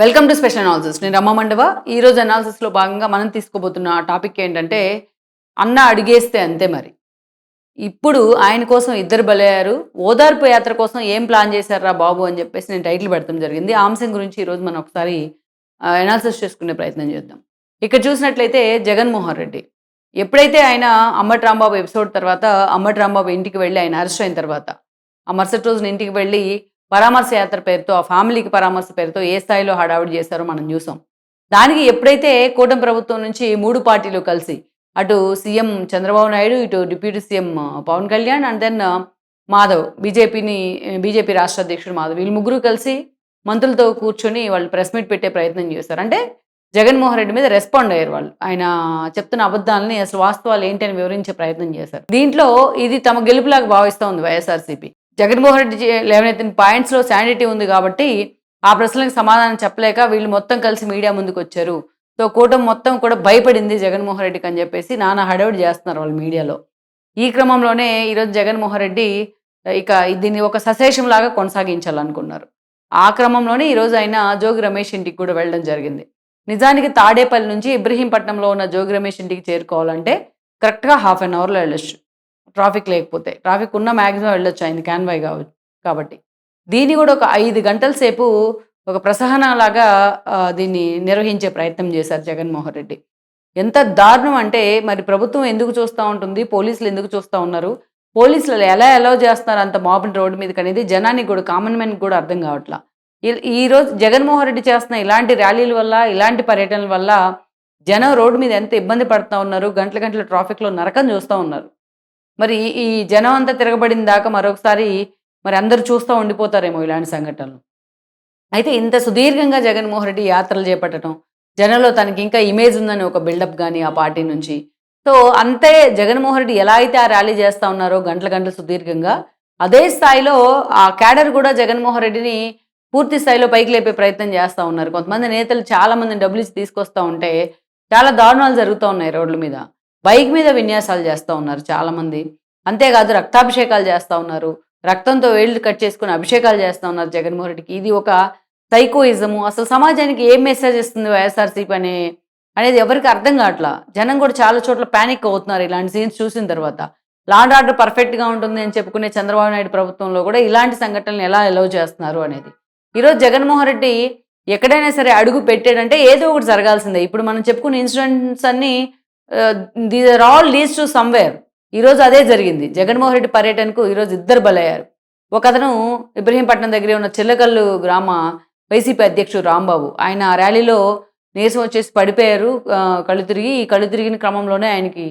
Welcome to special analysis నేను రమ్మ మండవ. ఈరోజు అనాలిసిస్లో భాగంగా మనం తీసుకోబోతున్న టాపిక్ ఏంటంటే అన్న అడిగేస్తే అంతే మరి. ఇప్పుడు ఆయన కోసం ఇద్దరు బలయ్యారు. ఓదార్పు యాత్ర కోసం ఏం ప్లాన్ చేశారా బాబు అని చెప్పేసి నేను టైటిల్ పెడతాం జరిగింది. ఆ అంశం గురించి ఈరోజు మనం ఒకసారి అనాలిసిస్ చేసుకునే ప్రయత్నం చేద్దాం. ఇక్కడ చూసినట్లయితే జగన్మోహన్ రెడ్డి. ఎప్పుడైతే ఆయన అమ్మటి రాంబాబు ఎపిసోడ్ తర్వాత అమ్మటి రాంబాబు ఇంటికి వెళ్ళి ఆయన అరెస్ట్ అయిన తర్వాత ఆ మరుసటి రోజున ఇంటికి వెళ్ళి పరామర్శ యాత్ర పేరుతో ఆ ఫ్యామిలీకి పరామర్శ పేరుతో ఏ స్థాయిలో హడావుడి చేశారో మనం చూసాం. దానికి ఎప్పుడైతే కూటమి ప్రభుత్వం నుంచి మూడు పార్టీలు కలిసి అటు సీఎం చంద్రబాబు నాయుడు ఇటు deputy CM Pavan Kalyan and then Madhav బీజేపీని బీజేపీ రాష్ట్ర అధ్యక్షుడు మాధవ్ వీళ్ళు ముగ్గురు కలిసి మంత్రులతో కూర్చొని వాళ్ళు ప్రెస్ మీట్ పెట్టే ప్రయత్నం చేశారు. అంటే జగన్మోహన్ రెడ్డి మీద రెస్పాండ్ అయ్యారు వాళ్ళు. ఆయన చెప్తున్న అబద్ధాలని అసలు వాస్తవాలు ఏంటి అని వివరించే ప్రయత్నం చేశారు. దీంట్లో ఇది తమ గెలుపులాగా భావిస్తూ ఉంది వైఎస్ఆర్సీపీ. జగన్మోహన్ రెడ్డి లేవనెత్తిన పాయింట్స్లో శానిటీ ఉంది కాబట్టి ఆ ప్రశ్నలకు సమాధానం చెప్పలేక వీళ్ళు మొత్తం కలిసి మీడియా ముందుకు వచ్చారు సో కూటమి మొత్తం కూడా భయపడింది జగన్మోహన్ రెడ్డికి అని చెప్పేసి నానా హడవిడి చేస్తున్నారు వాళ్ళు మీడియాలో. ఈ క్రమంలోనే ఈరోజు జగన్మోహన్ రెడ్డి ఇక దీన్ని ఒక సశేషం లాగా కొనసాగించాలనుకున్నారు. ఆ క్రమంలోనే ఈరోజు ఆయన జోగి రమేష్ ఇంటికి కూడా వెళ్ళడం జరిగింది. నిజానికి తాడేపల్లి నుంచి ఇబ్రహీంపట్నంలో ఉన్న జోగి రమేష్ ఇంటికి చేరుకోవాలంటే కరెక్ట్గా హాఫ్ అన్ అవర్లో వెళ్ళొచ్చు. ట్రాఫిక్ లేకపోతే ట్రాఫిక్ ఉన్న మ్యాక్సిమం వెళ్ళొచ్చు? ఆయన క్యాన్వాయ్ కావచ్చు కాబట్టి. దీన్ని కూడా ఒక ఐదు గంటల సేపు ఒక ప్రసహనలాగా దీన్ని నిర్వహించే ప్రయత్నం చేశారు జగన్మోహన్ రెడ్డి. ఎంత దారుణం అంటే మరి ప్రభుత్వం ఎందుకు చూస్తూ ఉంటుంది? పోలీసులు ఎందుకు చూస్తూ ఉన్నారు? పోలీసులు ఎలా అలౌ చేస్తున్నారు అంత మాబుని రోడ్డు మీదకి అనేది జనానికి కూడా కామన్ మ్యాన్కి కూడా అర్థం కావట్లా. ఈ- ఈ రోజు జగన్మోహన్ రెడ్డి చేస్తున్న ఇలాంటి ర్యాలీల వల్ల ఇలాంటి పర్యటనల వల్ల జనం రోడ్డు మీద ఎంత ఇబ్బంది పడుతూ ఉన్నారు? గంటల గంటల ట్రాఫిక్లో నరకం చూస్తూ ఉన్నారు. మరి ఈ- జనం అంతా తిరగబడిన దాకా మరొకసారి మరి అందరూ చూస్తూ ఉండిపోతారేమో ఇలాంటి సంఘటనలు. అయితే ఇంత సుదీర్ఘంగా జగన్మోహన్ రెడ్డి యాత్రలు చేపట్టడం జనంలో తనకి ఇంకా ఇమేజ్ ఉందని ఒక బిల్డప్ కానీ ఆ పార్టీ నుంచి. సో అంతే జగన్మోహన్ రెడ్డి ఎలా అయితే ఆ ర్యాలీ చేస్తూ ఉన్నారో గంటల గంటలు సుదీర్ఘంగా అదే స్థాయిలో ఆ క్యాడర్ కూడా జగన్మోహన్ రెడ్డిని పూర్తి స్థాయిలో పైకి లేపే ప్రయత్నం చేస్తూ ఉన్నారు. కొంతమంది నేతలు చాలా మందిని డబ్బులు ఇచ్చి తీసుకొస్తూ ఉంటే చాలా దారుణాలు జరుగుతూ ఉన్నాయి రోడ్ల మీద. బైక్ మీద విన్యాసాలు చేస్తూ ఉన్నారు చాలామంది. అంతేకాదు రక్తాభిషేకాలు చేస్తూ ఉన్నారు. రక్తంతో వేళ్ళు కట్ చేసుకుని అభిషేకాలు చేస్తూ ఉన్నారు జగన్మోహన్ రెడ్డికి. ఇది ఒక సైకోయిజము. అసలు సమాజానికి ఏం మెసేజ్ ఇస్తుంది వైఎస్ఆర్సీపీ అనే అనేది ఎవరికి అర్థం కావట్లా? జనం కూడా చాలా చోట్ల ప్యానిక్ అవుతున్నారు ఇలాంటి సీన్స్ చూసిన తర్వాత. లాండ్ ఆర్డర్ పర్ఫెక్ట్గా ఉంటుంది అని చెప్పుకునే చంద్రబాబు నాయుడు ప్రభుత్వంలో కూడా ఇలాంటి సంఘటనలు ఎలా ఎలవ్ చేస్తున్నారు అనేది. ఈరోజు జగన్మోహన్ రెడ్డి ఎక్కడైనా సరే అడుగు పెట్టాడంటే ఏదో ఒకటి జరగాల్సిందే. ఇప్పుడు మనం చెప్పుకున్న ఇన్సిడెంట్స్ అన్ని these are all leads to somewhere ఈరోజు అదే జరిగింది. జగన్మోహన్ రెడ్డి పర్యటనకు ఈరోజు ఇద్దరు బలయ్యారు. ఒక అతను ఇబ్రహీంపట్నం దగ్గరే ఉన్న చిల్లకల్లు గ్రామ వైసీపీ అధ్యక్షుడు రాంబాబు. ఆయన ర్యాలీలో నీరసం వచ్చేసి పడిపోయారు. కళ్ళు తిరిగి ఈ కళ్ళు తిరిగిన క్రమంలోనే ఆయనకి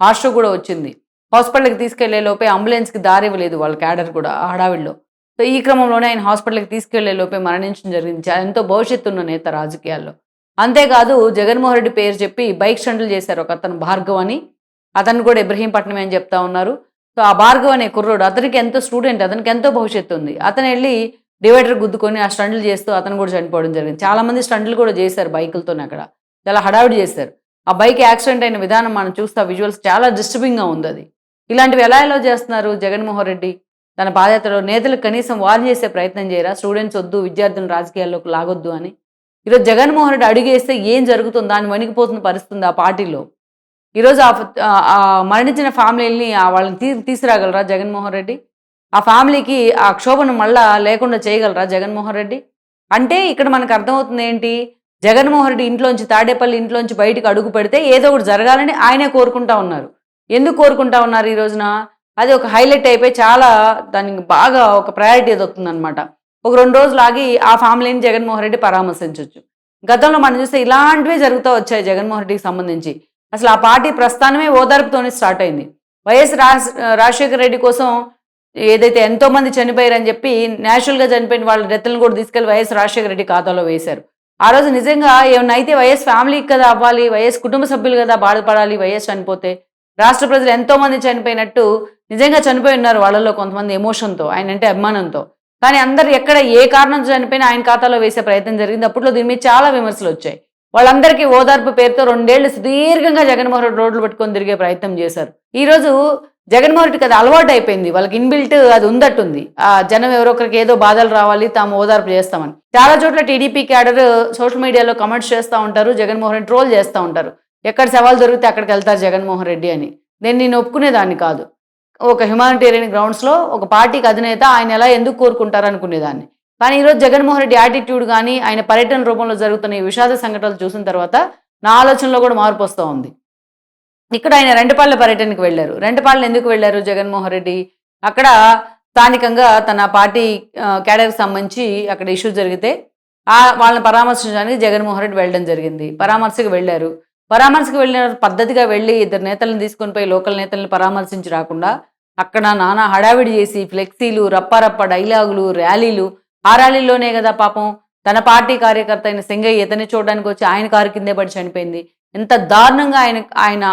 హాస్టల్ కూడా వచ్చింది. హాస్పిటల్కి తీసుకెళ్ళే లోపే అంబులెన్స్కి దారి ఇవ్వలేదు వాళ్ళ క్యాడర్ కూడా హడావిడిలో. సో ఈ క్రమంలోనే ఆయన హాస్పిటల్కి తీసుకెళ్ళే లోపే మరణించడం జరిగింది. ఎంతో భవిష్యత్తు ఉన్న నేత రాజకీయాల్లో. అంతేకాదు జగన్మోహన్ రెడ్డి పేరు చెప్పి బైక్ స్టంట్లు చేశారు ఒక అతను భార్గవ్ అని. అతను కూడా ఇబ్రహీంపట్నం అని చెప్తా ఉన్నారు. సో ఆ భార్గవ్ అనే కుర్రోడు అతనికి ఎంతో స్టూడెంట్ అతనికి ఎంతో భవిష్యత్తు ఉంది. అతను వెళ్ళి డివైడర్ గుద్దుకొని ఆ స్టంట్లు చేస్తూ అతను కూడా చనిపోవడం జరిగింది. చాలామంది స్టండ్లు స్టంట్లు కూడా చేశారు బైకులతోనే అక్కడ. చాలా హడావిడి చేశారు. ఆ బైక్ యాక్సిడెంట్ అయిన విధానం మనం చూస్తే విజువల్స్ చాలా డిస్టర్బింగ్గా ఉంది అది. ఇలాంటివి ఎలా ఎలా చేస్తున్నారు జగన్మోహన్ రెడ్డి? తన బాధ్యతలో నేతలు కనీసం వారు చేసే ప్రయత్నం చేయరా? స్టూడెంట్స్ వద్దు విద్యార్థులను రాజకీయాల్లోకి లాగొద్దు అని. ఈరోజు జగన్మోహన్ రెడ్డి అడిగేస్తే ఏం జరుగుతుందో అని వణికిపోతున్న పరిస్థితుంది ఆ పార్టీలో. ఈరోజు ఆ మరణించిన ఫ్యామిలీని ఆ వాళ్ళని తీ తీసుకురాగలరా జగన్మోహన్ రెడ్డి? ఆ ఫ్యామిలీకి ఆ క్షోభను మళ్ళా లేకుండా చేయగలరా జగన్మోహన్ రెడ్డి? అంటే ఇక్కడ మనకు అర్థమవుతుంది ఏంటి? జగన్మోహన్ రెడ్డి ఇంట్లోంచి తాడేపల్లి ఇంట్లోంచి బయటకు అడుగు పెడితే ఏదో ఒకటి జరగాలని ఆయనే కోరుకుంటా ఉన్నారు. ఎందుకు కోరుకుంటా ఉన్నారు ఈ రోజున? అది ఒక హైలైట్ అయిపోయి చాలా దానికి బాగా ఒక ప్రయారిటీ అవుతుంది అనమాట ఒక రెండు రోజులు ఆగి ఆ ఫ్యామిలీని జగన్మోహన్ రెడ్డి పరామర్శించవచ్చు గతంలో మనం చూస్తే ఇలాంటివే జరుగుతూ వచ్చాయి జగన్మోహన్ రెడ్డికి సంబంధించి. అసలు ఆ పార్టీ ప్రస్థానమే ఓదార్పుతోనే స్టార్ట్ అయింది. వైఎస్ రాజ్ రాజశేఖర రెడ్డి కోసం ఏదైతే ఎంతో మంది చనిపోయారని చెప్పి న్యాచురల్గా చనిపోయిన వాళ్ళ డెత్లను కూడా తీసుకెళ్ళి వైఎస్ రాజశేఖర రెడ్డి ఖాతాలో వేశారు. ఆ రోజు నిజంగా ఏమైనా అయితే వైఎస్ ఫ్యామిలీకి కదా అవ్వాలి వైఎస్ కుటుంబ సభ్యులు కదా బాధపడాలి వైఎస్ చనిపోతే రాష్ట్ర ప్రజలు ఎంతో మంది చనిపోయినట్టు నిజంగా చనిపోయి ఉన్నారు వాళ్ళలో కొంతమంది ఎమోషన్తో ఆయన అంటే అభిమానంతో. కానీ అందరు ఎక్కడ ఏ కారణంతో చనిపోయినా ఆయన ఖాతాలో వేసే ప్రయత్నం జరిగింది. అప్పట్లో దీని మీద చాలా విమర్శలు వచ్చాయి. వాళ్ళందరికీ ఓదార్పు పేరుతో రెండేళ్ళు సుదీర్ఘంగా జగన్మోహన్ రెడ్డి రోడ్లు పట్టుకొని తిరిగే ప్రయత్నం చేశారు. ఈ రోజు జగన్మోహన్ రెడ్డికి అది అలవాటు అయిపోయింది. వాళ్ళకి ఇన్బిల్ట్ అది ఉందట్టుంది. ఆ జనం ఎవరొకరికి ఏదో బాధలు రావాలి తాము ఓదార్పు చేస్తామని. చాలా చోట్ల టీడీపీ క్యాడర్ సోషల్ మీడియాలో కమెంట్స్ చేస్తూ ఉంటారు జగన్మోహన్ రెడ్డి ట్రోల్ చేస్తూ ఉంటారు. ఎక్కడ సవాల్ దొరికితే అక్కడికి వెళ్తారు జగన్మోహన్ రెడ్డి అని. నేను నేను ఒప్పుకునేదాన్ని కాదు. ఒక హ్యుమానిటేరియన్ గ్రౌండ్స్లో ఒక పార్టీకి అధినేత ఆయన ఎలా ఎందుకు కోరుకుంటారు అనుకునేదాన్ని. కానీ ఈరోజు జగన్మోహన్ రెడ్డి యాటిట్యూడ్ కానీ ఆయన పర్యటన రూపంలో జరుగుతున్న ఈ విషాద సంఘటనలు చూసిన తర్వాత నా ఆలోచనలో కూడా మార్పు వస్తూ ఉంది. ఇక్కడ ఆయన రెండపాళ్ళ పర్యటనకు వెళ్ళారు. రెండపాళ్ళు ఎందుకు వెళ్ళారు జగన్మోహన్ రెడ్డి? అక్కడ స్థానికంగా తన పార్టీ ఆ, క్యాడర్కి సంబంధించి అక్కడ ఇష్యూ జరిగితే ఆ వాళ్ళని పరామర్శించడానికి జగన్మోహన్ రెడ్డి వెళ్ళడం జరిగింది. పరామర్శకు వెళ్ళారు. పరామర్శకు వెళ్ళిన పద్ధతిగా వెళ్ళి ఇద్దరు నేతలను తీసుకొని పోయి లోకల్ నేతలను పరామర్శించి రాకుండా అక్కడ నానా హడావిడి చేసి ఫ్లెక్సీలు రప్పారప్ప డైలాగులు ర్యాలీలు. ఆ ర్యాలీలోనే కదా పాపం తన పార్టీ కార్యకర్త అయిన సింగయ్య ఇతన్ని చూడడానికి వచ్చి ఆయన కారు కిందే పడి చనిపోయింది. ఎంత దారుణంగా ఆయన ఆయన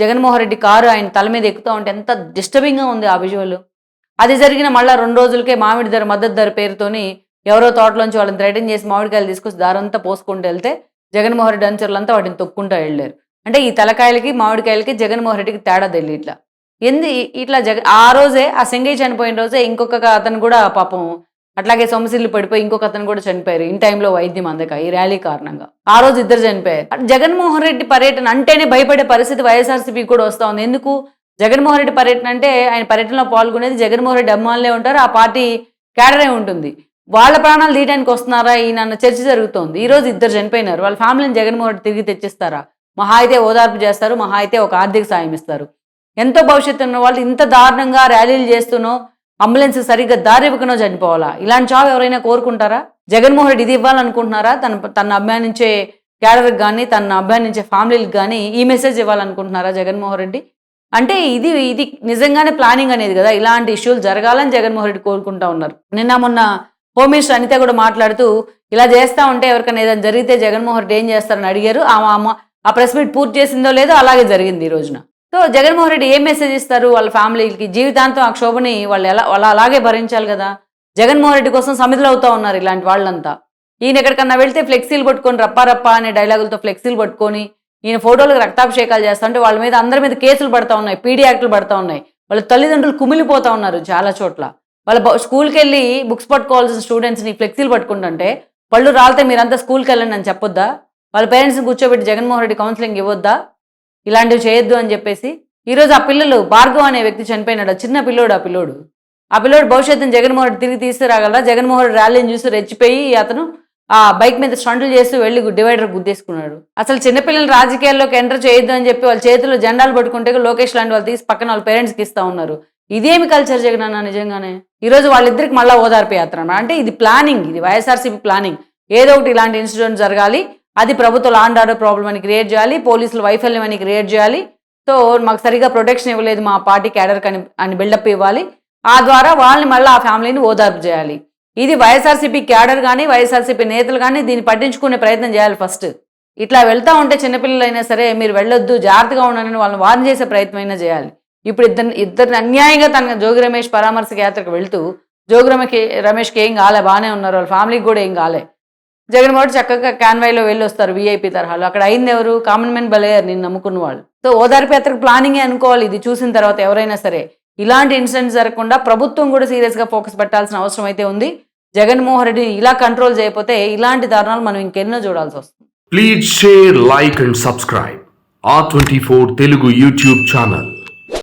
జగన్మోహన్ రెడ్డి కారు ఆయన తల మీద ఎక్కుతూ ఉంటే ఎంత డిస్టర్బింగ్గా ఉంది ఆ విజువల్. అది జరిగిన మళ్ళా రెండు రోజులకే మామిడి ధర మద్దతు ధర పేరుతోని ఎవరో తోటలోంచి వాళ్ళని థ్రెటన్ చేసి మామిడికాయలు తీసుకొచ్చి దారంతా పోసుకుంటూ వెళ్తే జగన్మోహన్ రెడ్డి అనుచరులంతా వాటిని తొక్కుంటూ వెళ్ళారు. అంటే ఈ తలకాయలకి మామిడికాయలకి జగన్మోహన్ రెడ్డికి తేడా తెలియదు ఇట్లా ఎందు ఇట్లా జగ ఆ రోజే ఆ సింగయ్య చనిపోయిన రోజే ఇంకొక అతను కూడా పాపం అట్లాగే సొమసిల్లు పడిపోయి ఇంకొక అతను కూడా చనిపోయారు. ఇన్ టైంలో వైద్యం అందక ఈ ర్యాలీ కారణంగా. ఆ రోజు ఇద్దరు చనిపోయారు. జగన్మోహన్ రెడ్డి పర్యటన అంటేనే భయపడే పరిస్థితి వైఎస్ఆర్సీపీ కూడా వస్తూ ఉంది. ఎందుకు? జగన్మోహన్ రెడ్డి పర్యటన అంటే ఆయన పర్యటనలో పాల్గొనేది జగన్మోహన్ రెడ్డి అభిమానులే ఉంటారు. ఆ పార్టీ క్యాడరే ఉంటుంది. వాళ్ళ ప్రాణాలు తీయడానికి వస్తున్నారా? ఈయన అన్న చర్చ జరుగుతోంది. ఈరోజు ఇద్దరు చనిపోయినారు. వాళ్ళ ఫ్యామిలీని జగన్మోహన్ రెడ్డి తిరిగి తెచ్చిస్తారా? మహా అయితే ఓదార్పు చేస్తారు. మహా అయితే ఒక ఆర్థిక సాయం ఇస్తారు. ఎంతో భవిష్యత్తు ఉన్న వాళ్ళు ఇంత దారుణంగా ర్యాలీలు చేస్తున్నో అంబులెన్స్ సరిగ్గా దారి ఇవ్వకనో చనిపోవాలా? ఇలాంటి చావు ఎవరైనా కోరుకుంటారా? జగన్మోహన్ రెడ్డి ఇది ఇవ్వాలనుకుంటున్నారా? తన తన అభిమానించే క్యాడర్కి కానీ తన అభిమానించే ఫ్యామిలీకి కానీ ఈ మెసేజ్ ఇవ్వాలనుకుంటున్నారా జగన్మోహన్ రెడ్డి? అంటే ఇది ఇది నిజంగానే ప్లానింగ్ అనేది కదా. ఇలాంటి ఇష్యూలు జరగాలని జగన్మోహన్ రెడ్డి కోరుకుంటా ఉన్నారు. నిన్న మొన్న హోమ్ మినిస్టర్ అనిత కూడా మాట్లాడుతూ ఇలా చేస్తా ఉంటే ఎవరికైనా ఏదైనా జరిగితే జగన్మోహన్ రెడ్డి ఏం చేస్తారని అడిగారు. ఆ అమ్మ ఆ ప్రెస్ మీట్ పూర్తి చేసిందో లేదో అలాగే జరిగింది ఈ రోజున. సో జగన్మోహన్ రెడ్డి ఏం మెసేజ్ ఇస్తారు? వాళ్ళ ఫ్యామిలీకి జీవితాంతం ఆ క్షోభని వాళ్ళు ఎలా వాళ్ళు అలాగే భరించాలి కదా? జగన్మోహన్ రెడ్డి కోసం సమిధులు అవుతా ఉన్నారు ఇలాంటి వాళ్ళంతా. ఈయన ఎక్కడికన్నా వెళ్తే ఫ్లెక్సీలు పట్టుకొని రప్పా రప్పా అనే డైలాగులతో ఫ్లెక్సీలు పట్టుకొని ఈయన ఫోటోలకు రక్తాభిషేకాలు చేస్తా ఉంటే వాళ్ళ మీద అందరి మీద కేసులు పడతా ఉన్నాయి పీడీ యాక్టులు పడతా ఉన్నాయి. వాళ్ళ తల్లిదండ్రులు కుమిలిపోతా ఉన్నారు చాలా చోట్ల. వాళ్ళ స్కూల్కి వెళ్ళి బుక్స్ పట్టుకోవాల్సిన స్టూడెంట్స్ని ఫ్లెక్సీలు పట్టుకుంటుంటే పళ్ళు రాలితే మీరంతా స్కూల్కి వెళ్ళండి అని చెప్పొద్దా? వాళ్ళ పేరెంట్స్ని కూర్చోబెట్టి జగన్మోహన్ రెడ్డి కౌన్సిలింగ్ ఇవ్వద్దా? ఇలాంటివి చేయొద్దు అని చెప్పేసి ఈరోజు ఆ పిల్లలు భార్గవ్ అనే వ్యక్తి చనిపోయినాడు. ఆ చిన్న పిల్లోడు ఆ పిల్లోడు. ఆ పిల్లోడు భవిష్యత్తుని జగన్మోహన్ రెడ్డి తిరిగి తీసుకురాగలరా జగన్మోహన్ రెడ్డి ర్యాలీని చూసి రెచ్చిపోయి అతను ఆ బైక్ మీద స్టంట్లు చేస్తూ వెళ్ళి డివైడర్ గుద్దేసుకున్నాడు. అసలు చిన్నపిల్లలు రాజకీయాల్లోకి ఎంటర్ చేయొద్దు అని చెప్పి వాళ్ళ చేతిలో జెండాలు పట్టుకుంటే లోకేష్ లాంటి వాళ్ళు తీసి పక్కన వాళ్ళ పేరెంట్స్కి ఇస్తూ ఉన్నారు. ఇదేమి కల్చర్ జగన్ అన్న నిజంగానే? ఈరోజు వాళ్ళిద్దరికి మళ్ళీ ఓదార్పు యాత్ర అంటే ఇది ప్లానింగ్ ఇది వైఎస్ఆర్సీపీ ప్లానింగ్ ఏదో ఒకటి ఇలాంటి ఇన్సిడెంట్ జరగాలి అది ప్రభుత్వ లాండ్ ఆర్డర్ ప్రాబ్లం అని క్రియేట్ చేయాలి పోలీసులు వైఫల్యం అని క్రియేట్ చేయాలి. సో మాకు సరిగా ప్రొటెక్షన్ ఇవ్వలేదు మా పార్టీ క్యాడర్ అని అని బిల్డప్ ఇవ్వాలి. ఆ ద్వారా వాళ్ళని మళ్ళీ ఆ ఫ్యామిలీని ఓదార్పు చేయాలి. ఇది వైఎస్ఆర్సీపీ క్యాడర్ కానీ వైఎస్ఆర్సీపీ నేతలు కానీ దీన్ని పట్టించుకునే ప్రయత్నం చేయాలి ఫస్ట్ ఇట్లా వెళ్తూ ఉంటే చిన్నపిల్లలైనా సరే మీరు వెళ్ళొద్దు జాగ్రత్తగా ఉండాలని వాళ్ళని వార్న్ చేసే ప్రయత్నం అయినా చేయాలి. ఇప్పుడు ఇద్దరు ఇద్దరిని అన్యాయంగా తన జోగి రమేష్ పరామర్శక యాత్రకు వెళ్తూ జోగి రమేష్ రమేష్కి ఏం కాలే బాగానే ఉన్నారు. వాళ్ళ ఫ్యామిలీకి కూడా ఏం కాలే. జగన్మోహన్ రెడ్డి చక్కగా కాన్వాయ్లో వెళ్ళి వస్తారు వీఐపీ తరహాలో. అక్కడ అయింది ఎవరు? కామన్ మెన్ బలయ్యారు నేను నమ్ముకున్న వాళ్ళు. సో ఓదార్పు యాత్రకు ప్లానింగే అనుకోవాలి ఇది చూసిన తర్వాత ఎవరైనా సరే. ఇలాంటి ఇన్సిడెంట్స్ జరగకుండా ప్రభుత్వం కూడా సీరియస్గా ఫోకస్ పెట్టాల్సిన అవసరం అయితే ఉంది. జగన్మోహన్ రెడ్డిని ఇలా కంట్రోల్ చేయకపోతే ఇలాంటి దారుణాలు మనం ఇంకెన్నో చూడాల్సి వస్తుంది. Please like subscribe and subscribe. R24 Telugu YouTube channel.